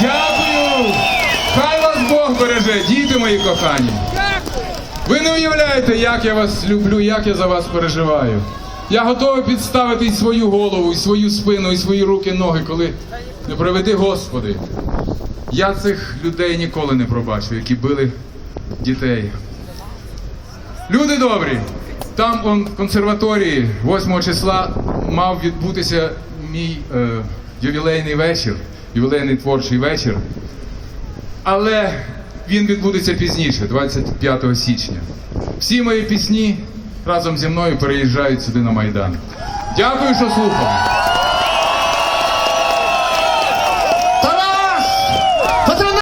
Дякую! Хай вас Бог береже, діти мої кохані! Ви не уявляєте, як я вас люблю, як я за вас переживаю. Я готовий підставити і свою голову, і свою спину, і свої руки, ноги, коли не приведи Господи. Я цих людей ніколи не пробачу, які били дітей. Люди добрі, там он, в консерваторії 8 числа мав відбутися мій е, ювілейний вечір, ювілейний творчий вечір. Але він відбудеться пізніше, 25 січня. Всі мої пісні разом зі мною переїжджають сюди на Майдан. Дякую, що слухали.